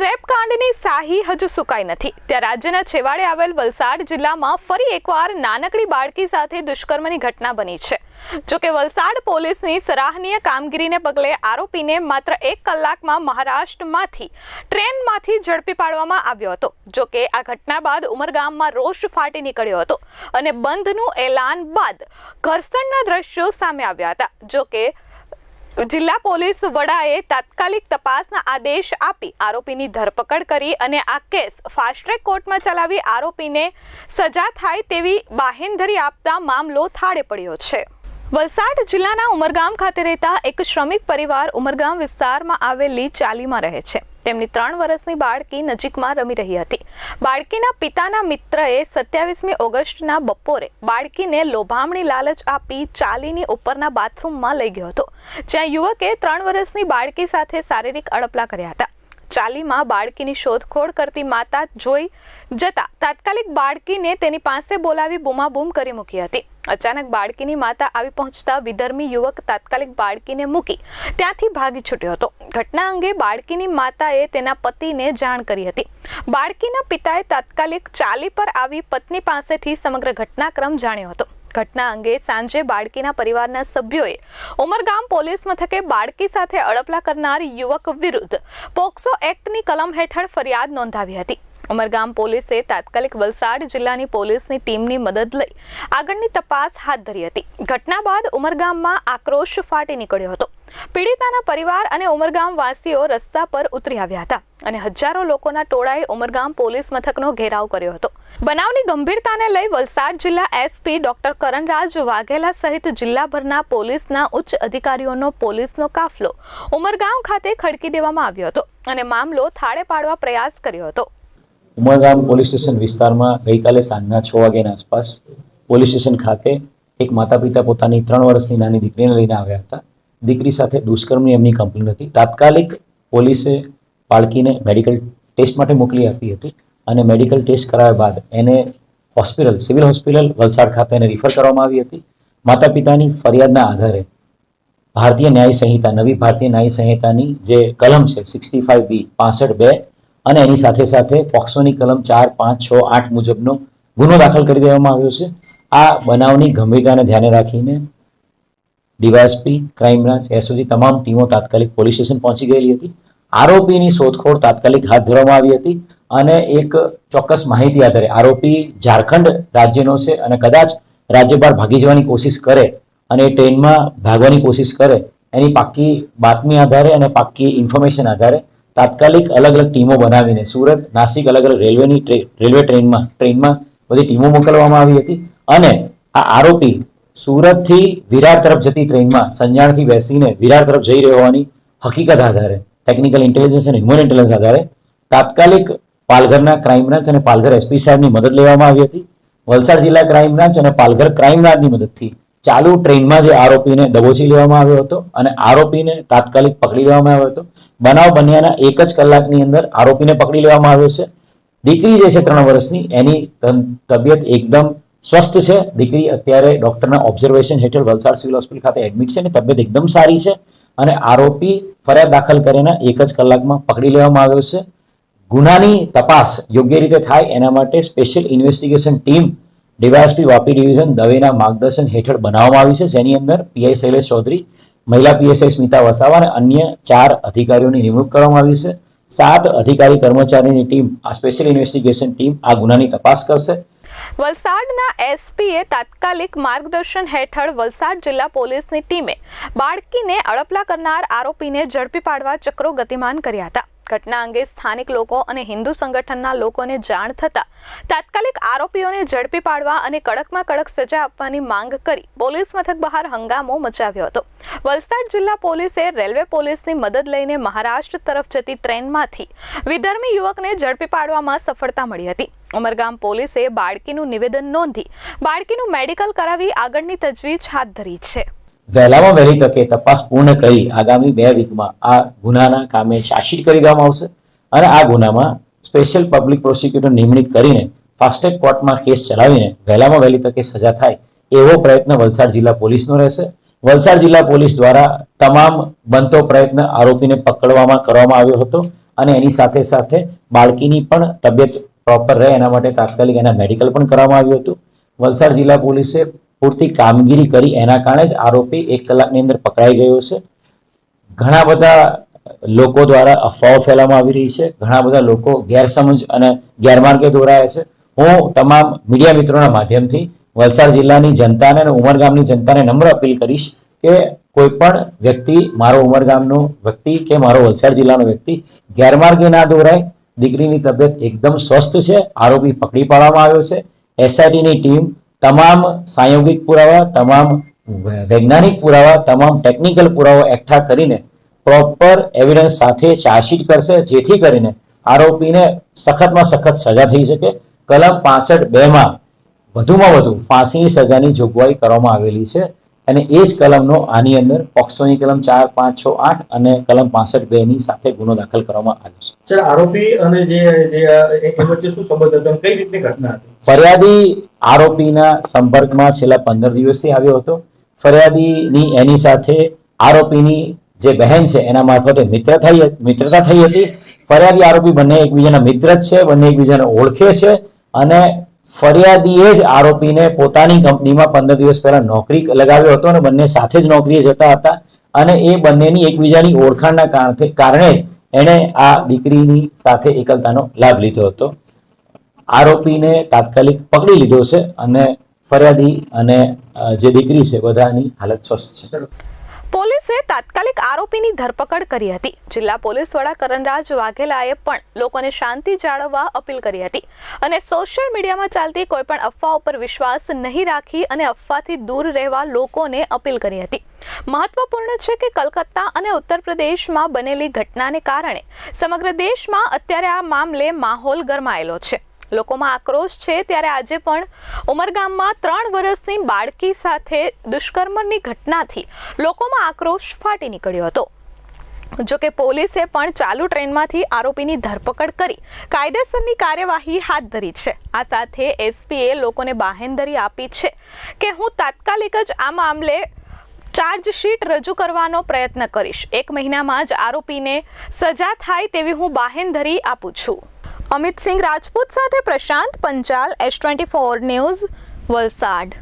Rape કાંડની શાહી હજુ સુકાઈ નથી. ત્યાં રાજ્યના છેવાડે આવેલ વલસાડ જિલ્લામાં ફરી એકવાર નાનકડી બાળકી સાથે દુષ્કર્મની ઘટના બની છે. જોકે વલસાડ પોલીસની સરાહનીય કામગીરીને પગલે આરોપીને માત્ર એક કલાકમાં મહારાષ્ટ્રમાંથી ટ્રેનમાંથી ઝડપી પાડવામાં આવ્યો હતો. જોકે આ ઘટના બાદ ઉમરગામમાં રોષ ફાટી નીકળ્યો હતો અને બંધનું એલાન બાદ ઘર્ષણના દ્રશ્યો સામે આવ્યા હતા. જોકે જિલ્લા પોલીસ વડાએ તાત્કાલિક તપાસના આદેશ આપી આરોપીની ધરપકડ કરી અને આ કેસ ફાસ્ટ ટ્રેક કોર્ટમાં ચલાવી આરોપીને સજા થાય તેવી બાહેંધરી આપતા મામલો થાળે પડ્યો છે. વલસાડ જિલ્લાના ઉમરગામ ખાતે રહેતા એક શ્રમિક પરિવાર ઉમરગામ વિસ્તારમાં આવેલી ચાલીમાં રહે છે. તેમની ત્રણ વર્ષની બાળકી નજીકમાં રમી રહી હતી. બાળકીના પિતાના મિત્રએ સત્યાવીસમી ઓગસ્ટના બપોરે બાળકીને લોભામણી લાલચ આપી ચાલીની ઉપરના બાથરૂમમાં લઈ ગયો હતો, જ્યાં યુવકે ત્રણ વર્ષની બાળકી સાથે શારીરિક અડપલા કર્યા હતા. ચાલીમાં બાળકીની શોધખોળ કરતી માતા જોઈ જતા તાત્કાલિક બાળકીને તેની પાસે બોલાવી બૂમાબૂમ કરી મૂકી હતી. અચાનક બાળકીની માતા આવી પહોંચતા વિધર્મી યુવક તાત્કાલિક બાળકીને મૂકી ત્યાંથી ભાગી છૂટ્યો હતો. ઘટના અંગે બાળકીની માતાએ તેના પતિને જાણ કરી હતી. બાળકીના પિતાએ તાત્કાલિક ચાલી પર આવી પત્ની પાસેથી સમગ્ર ઘટનાક્રમ જાણ્યો હતો. ઘટના અંગે સાંજે બાળકીના પરિવારના સભ્યોએ ઉમરગામ પોલીસ મથકે બાળકી સાથે અડપલા કરનાર યુવક વિરુદ્ધ પોક્સો એક્ટની કલમ હેઠળ ફરિયાદ નોંધાવી હતી. ઉમરગામ પોલીસે તાત્કાલિક વલસાડ જિલ્લાની પોલીસની ટીમની મદદ લઈ આગળની તપાસ હાથ ધરી હતી. ઘટના બાદ ઉમરગામમાં આક્રોશ ફાટી નીકળ્યો હતો. પીડિતાના પરિવાર અને ઉમરગામ વાસીઓ રસ્તા પર ઉતરી આવ્યા હતા અને હજારો લોકોના ટોળાએ ઉમરગામ પોલીસ મથકનો ઘેરાવ કર્યો હતો. બનાવની ગંભીરતાને લઈ વલસાડ જિલ્લા એસપી ડોક્ટર કરણરાજ વાઘેલા સહિત જિલ્લાભરના પોલીસના ઉચ્ચ અધિકારીઓનો પોલીસનો કાફલો ઉમરગામ ખાતે ખડકી દેવામાં આવ્યો હતો અને મામલો થાળે પાડવા પ્રયાસ કર્યો હતો. ઉમરગામ પોલીસ સ્ટેશન વિસ્તારમાં ગઈકાલે સાંજના છ વાગ્યાના આસપાસ પોલીસ સ્ટેશન ખાતે એક માતા પિતા પોતાની ત્રણ વર્ષની નાની દીકરીને લઈને આવ્યા હતા. દીકરી સાથે દુષ્કર્મની એમની કમ્પ્લેન હતી. તાત્કાલિક પોલીસે બાળકીને મેડિકલ ટેસ્ટ માટે મોકલી આપી હતી અને મેડિકલ ટેસ્ટ કરાવ્યા બાદ એને હોસ્પિટલ, સિવિલ હોસ્પિટલ, વલસાડ ખાતે એને રિફર કરવામાં આવી હતી. માતા પિતાની ફરિયાદના આધારે ભારતીય ન્યાય સંહિતા, નવી ભારતીય ન્યાય સંહિતાની જે કલમ છે સિક્સટી ફાઈવ બી પાસઠ બે અને એની સાથે સાથે પોક્સોની કલમ ચાર, પાંચ, છ, આઠ મુજબનો ગુનો દાખલ કરી દેવામાં આવ્યો છે. આ બનાવની ગંભીરતાને ધ્યાને રાખીને ડીવાયએસપી, ક્રાઇમ બ્રાન્ચ એસઓજી તમામ ટીમો તાત્કાલિક પોલીસ સ્ટેશન પહોંચી ગયેલી હતી. આરોપીની શોધખોળ તાત્કાલિક હાથ ધરવામાં આવી હતી અને એક ચોક્કસ માહિતી આધારે આરોપી ઝારખંડ રાજ્યનો છે અને કદાચ રાજ્ય બહાર ભાગી જવાની કોશિશ કરે અને ટ્રેનમાં ભાગવાની કોશિશ કરે, એની પાક્કી બાતમી આધારે અને પાક્કી ઇન્ફોર્મેશન આધારે તાત્કાલિક અલગ અલગ ટીમો બનાવીને સુરત, નાસિક અલગ અલગ રેલવેની રેલવે ટ્રેનમાં ટ્રેનમાં બધી ટીમો મોકલવામાં આવી હતી અને આ આરોપી સુરતથી વિરાર તરફ જતી ટ્રેનમાં સંજાણથી બેસીને વિરાર તરફ જઈ રહ્યો હોવાની હકીકત આધારે ટેકનિકલ ઇન્ટેલિજન્સ અને હ્યુમન ઇન્ટેલિજન્સ આધારે તાત્કાલિક પાલઘરના ક્રાઇમ બ્રાન્ચ અને પાલઘર એસપી સાહેબની મદદ લેવામાં આવી હતી. વલસાડ જિલ્લા ક્રાઇમ બ્રાન્ચ અને પાલઘર ક્રાઇમ બ્રાન્ચની મદદથી ચાલુ ટ્રેનમાં જે આરોપીને દબોચી લેવામાં આવ્યો હતો અને આરોપીને તાત્કાલિક પકડી લેવામાં આવ્યો હતો. બનાવ બન્યાના એક જ કલાકની અંદર આરોપીને પકડી લેવામાં આવ્યો છે. દીકરી જે છે ત્રણ વર્ષની, એની તબિયત એકદમ સ્વસ્થ છે. દીકરી અત્યારે ડોક્ટરના ઓબ્ઝર્વેશન હેઠળ વલસાડ સિવિલ હોસ્પિટલ ખાતે એડમિટ છે અને તબિયત એકદમ સારી છે અને આરોપી ફરિયાદ દાખલ કરીને એક જ કલાકમાં પકડી લેવામાં આવ્યો છે. ગુનાની તપાસ યોગ્ય રીતે થાય એના માટે special investigation team DYSP Vapi division દવેના માર્ગદર્શન હેઠળ બનાવવામાં આવી છે. જેની અંદર પીઆઈ શૈલેષ ચૌધરી, મહિલા પીએસઆઈ સ્મિતા વસાવા અને અન્ય ચાર અધિકારીઓની નિમણૂક કરવામાં આવી છે. સાત અધિકારી કર્મચારીની ટીમ આ સ્પેશિયલ ઇન્વેસ્ટિગેશન ટીમ આ ગુનાની તપાસ કરશે. વલસાડના એસપીએ તાત્કાલિક માર્ગદર્શન હેઠળ વલસાડ જિલ્લા પોલીસની ટીમે બાળકીને અડપલા કરનાર આરોપીને ઝડપી પાડવા ચક્રો ગતિમાન કર્યા હતા. ઘટના અંગે સ્થાનિક લોકો અને હિન્દુ સંગઠનના લોકોને જાણ થતા તાત્કાલિક આરોપીઓને ઝડપી પાડવા અને કડકમાં કડક સજા આપવાની માંગ કરી પોલીસ મથક બહાર હંગામો મચાવ્યો હતો. વલસાડ જિલ્લા પોલીસે રેલવે પોલીસની મદદ લઈને મહારાષ્ટ્ર તરફ જતી ટ્રેનમાંથી વિધર્મી યુવકને ઝડપી પાડવામાં સફળતા મળી હતી. ઉમરગામ પોલીસે બાળકીનું નિવેદન નોંધી બાળકીનું મેડિકલ કરાવી આગળની તજવીજ હાથ ધરી છે. વહેલામાં વહેલી તકે તપાસ પૂર્ણ કરી આગામી બે વીકમાં આ ગુનાના કામે શાસિત કરી દેવામાં આવશે અને આ ગુનામાં સ્પેશિયલ પબ્લિક પ્રોસિક્યુટર નિમણૂક કરીને ફાસ્ટેગ કોર્ટમાં કેસ ચલાવીને વહેલામાં વહેલી તકે સજા થાય એવો પ્રયત્ન વલસાડ જિલ્લા પોલીસનો રહેશે. વલસાડ જિલ્લા પોલીસ દ્વારા તમામ બનતો પ્રયત્ન આરોપીને પકડવામાં કરવામાં આવ્યો હતો અને એની સાથે સાથે બાળકીની પણ તબિયત પ્રોપર રહે એના માટે તાત્કાલિક એના મેડિકલ પણ કરવામાં આવ્યું હતું. વલસાડ જિલ્લા પોલીસે પૂરતી કામગીરી કરી. એના કારણે જ આરોપી એક કલાકની અંદર પકડાઈ ગયો છે. ઘણા બધા લોકો દ્વારા અફવાઓ ફેલાવવામાં આવી રહી છે. ઘણા બધા લોકો ગેરસમજ અને ગેરમાર્ગે દોરાયા છે. હું તમામ મીડિયા મિત્રોના માધ્યમથી વલસાડ જિલ્લાની જનતાને અને ઉમરગામની જનતાને નમ્ર અપીલ કરીશ કે કોઈ પણ વ્યક્તિ મારો ઉમરગામનો વ્યક્તિ કે મારો વલસાડ જિલ્લાનો વ્યક્તિ ગેરમાર્ગે ના દોરાય. દીકરીની તબિયત એકદમ સ્વસ્થ છે. આરોપી પકડી પાડવામાં આવ્યો છે. એસઆઈટીની ટીમ તમામ સાયોગિક પુરાવા તમામ વૈજ્ઞાનિક પુરાવા તમામ ટેકનિકલ પુરાવા એકઠા કરીને પ્રોપર એવિડન્સ સાથે ચાર્જશીટ કરશે જેથી કરીને આરોપીને સખતમાં સખત સજા થઈ શકે. કલમ પાસઠ બે માં વધુમાં વધુ ફાંસીની સજાની જોગવાઈ કરવામાં આવેલી છે અને એ જ કલમનો આની અંદર પોક્સોની કલમ ચાર પાંચ છ આઠ અને કલમ પાસઠ બે ની સાથે ગુનો દાખલ કરવામાં આવ્યો છે. સર આરોપી અને જે વચ્ચે શું સંબંધ હતો કઈ રીતની ઘટના હતી? ફરિયાદી આરોપીના સંપર્કમાં છેલ્લા પંદર દિવસથી આવ્યો હતો. ફરિયાદીની એની સાથે આરોપીની જે બહેન છે, એના મારફતે મિત્ર થઈ મિત્રતા થઈ હતી. ફરિયાદી આરોપી બંને એકબીજાના મિત્ર જ છે, બંને એકબીજાને ઓળખે છે અને ફરિયાદીએ જ આરોપીને પોતાની કંપનીમાં પંદર દિવસ પહેલા નોકરી લગાવ્યો હતો અને બંને સાથે જ નોકરીએ જતા હતા અને એ બંનેની એકબીજાની ઓળખાણના કારણે એણે આ દીકરીની સાથે એકલતાનો લાભ લીધો હતો. આરોપીને તાત્કાલિક પકડી લીધો છે અને ફરિયાદી અને જે દીકરી છે બધાની હાલત સ્વસ્થ છે. પોલીસે તાત્કાલિક આરોપીની ધરપકડ કરી હતી. જિલ્લા પોલીસ વડા કરણરાજ વાઘેલાએ પણ લોકોને શાંતિ જાળવવા અપીલ કરી હતી અને સોશિયલ મીડિયામાં ચાલતી કોઈ પણ અફવાઓ પર વિશ્વાસ નહીં રાખી અને અફવાથી દૂર રહેવા લોકોને અપીલ કરી હતી. મહત્વપૂર્ણ છે કે કલકત્તા અને ઉત્તર પ્રદેશમાં બનેલી ઘટનાને કારણે સમગ્ર દેશમાં અત્યારે આ મામલે માહોલ ગરમાયેલો છે. લોકોમાં આક્રોશ છે, ત્યારે આજે પણ ઉમરગામમાં ત્રણ વર્ષની બાળકી સાથે દુષ્કર્મની ઘટનાથી લોકોમાં આક્રોશ ફાટી નીકળ્યો હતો. જો કે પોલીસે પણ ચાલુ ટ્રેનમાંથી આરોપીની ધરપકડ કરી કાયદેસરની કાર્યવાહી હાથ ધરી છે. આ સાથે એસપીએ લોકોને બાહેંધરી આપી છે કે હું તાત્કાલિક જ આ મામલે ચાર્જશીટ રજૂ કરવાનો પ્રયત્ન કરીશ. એક મહિનામાં જ આરોપીને સજા થાય તેવી હું બાહેંધરી આપું છું. અમિત સિંહ રાજપૂત સાથે Prashant Panchal S twenty four news Valsad.